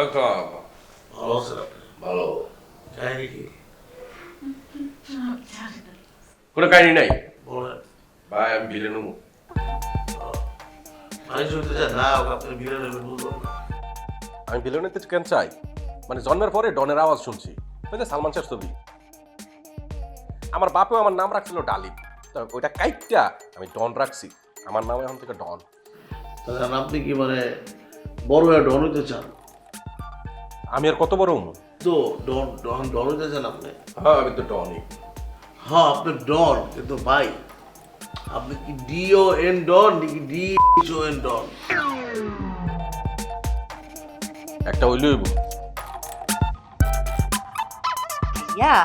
আচ্ছা ভালো আছেন আপনি ভালো কাহিনী কি কোনো কাহিনী নাই বলেন ভাই আমি বিলে আমি শুনতে চাই না আপনি আমি ভিলেনেতে কেন চাই মানে জন্মের পরে ডনের আওয়াজ শুনছি ওই যে সালমান শাহর ছবি আমার বাপেও আমার নাম রাখছিল ডালিম তো ওইটা কাইটটা আমি ডন রাখছি আমার নাম এখন থেকে ডন তাহলে আপনি কি মানে বড় হয়ে ডন হইতে চান আমি আর কত বড় হমু তো ডন ডন ডন হইতে চান আপনি। হ্যাঁ আমি তো টনি হ্যাঁ আপনি ডন কিন্তু ভাই। আপনি কি ডিও এন ডন নাকি ডি ও এন ডন? একটা হইলই ইয়া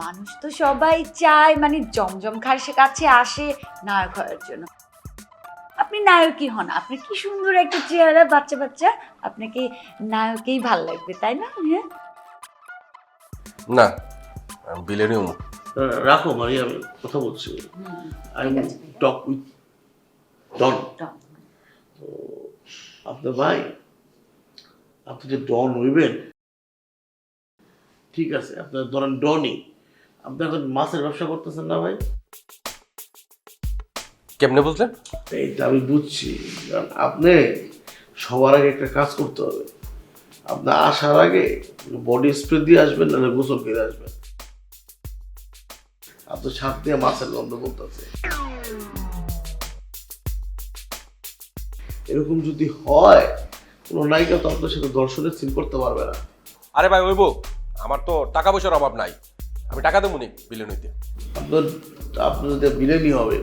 মানুষ তো সবাই চায় মানে জমজম খার সে কাছে আসে নায়ক হওয়ার জন্য। আপনি নায়কই হন। আপনি কি সুন্দর একটা চেহারা বাচ্চা বাচ্চা আপনাকে নায়কেই ভালো লাগবে তাই না? হ্যাঁ। না আমি বিলে নেব রাখো মারি আমি কথা বলছি। আই ঠিক টক উইথ ডন ডন। আপনার ভাই আপনি যে ডন হইবেন ঠিক আছে আপনার ধরেন ডনই আপনি এখন মাছের ব্যবসা করতেছেন না ভাই? কেমনে বুঝলেন? এইটা আমি বুঝছি কারণ আপনি সবার আগে একটা কাজ করতে হবে। আপনার আসার আগে বডি স্প্রে দিয়ে আসবেন নাহলে গোসল করে আসবেন। আপনি ছাদ দিয়ে মাছের গন্ধ করতেছে এরকম যদি হয় কোনো নায়িকা তো আপনার সাথে দর্শনের সিন করতে পারবে না। আরে ভাই ওইব আমার তো টাকা পয়সার অভাব নাই। আমি টাকা দেবো নি বিলে নিতে আপনার আপনার যদি বিলেনই হবে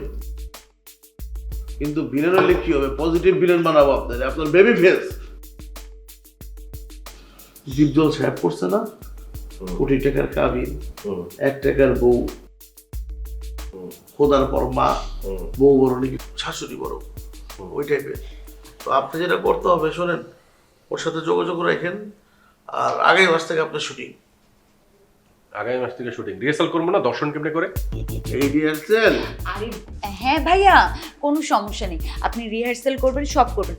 কিন্তু বিলেন হলে কি হবে? পজিটিভ বিলেন বানাবো আপনার আপনার বেবি ফেস দীপজল সাহেব করছে না? কোটি টাকার কাবিন এক টাকার বউ খোদার পর মা বউ বড় নাকি শাশুড়ি বড়? ওই টাইপের তো আপনি যেটা করতে হবে শোনেন ওর সাথে যোগাযোগ রাখেন আর আগামী মাস থেকে আপনার শুটিং আগামী মাস থেকে শুটিং রিহার্সাল করব না দর্শন কেমনে করে? এই রিহার্সেল আরে হ্যাঁ ভাইয়া কোনো সমস্যা নেই। আপনি রিহার্সাল করবেন সব করবেন।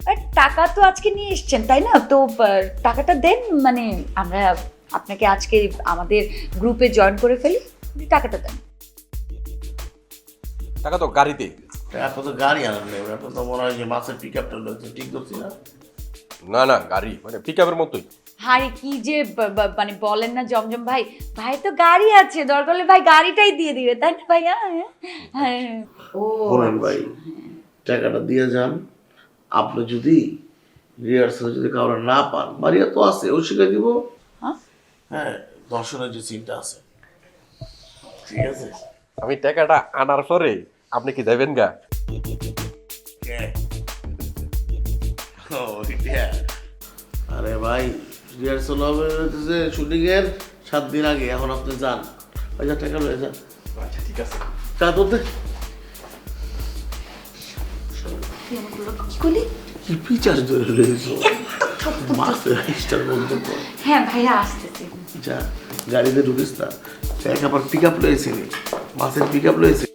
আর টাকা তো আজকে নিয়ে এসছেন তাই না? তো টাকাটা দেন মানে আমরা আপনাকে আজকে আমাদের গ্রুপে জয়েন করে ফেলি আপনি টাকাটা দেন। টাকা তো গাড়িতে। আপনার তো গাড়ি নেই আপনার তো মনে হয় যে মাছের পিক আপটা ঠিক করছি না? না না গাড়ি মানে পিক আপের মতোই। হারে কি যে মানে বলেন না জমজম ভাই। ভাই তো গাড়ি আছে দরকার হলে ভাই গাড়িটাই দিয়ে দিবে তাই না ভাইয়া? হ্যাঁ। ও বলেন ভাই টাকাটা দিয়ে যান। আপনি যদি রিহার্সাল যদি কাউরে না পান মারিয়া তো আছে ও শিখে দিব। হ্যাঁ? হ্যাঁ দর্শনের যে সিনটা আছে। ঠিক আছে? আমি টাকাটা আনার পরে আপনি কি দেবেন গা। আরে ভাই রিহার্সাল হবে হচ্ছে শুটিং এর সাত দিন আগে এখন আপনি যান। হাজার টাকা রয়ে যান। আচ্ছা ঠিক আছে। কি করলি? কি পিচার ধরে রয়েছে? হ্যাঁ ভাইয়া আসতেছি। যা গাড়িতে ঢুকিস না। দেখ আবার পিক আপ লয়েছে মাছের পিক আপ লয়েছে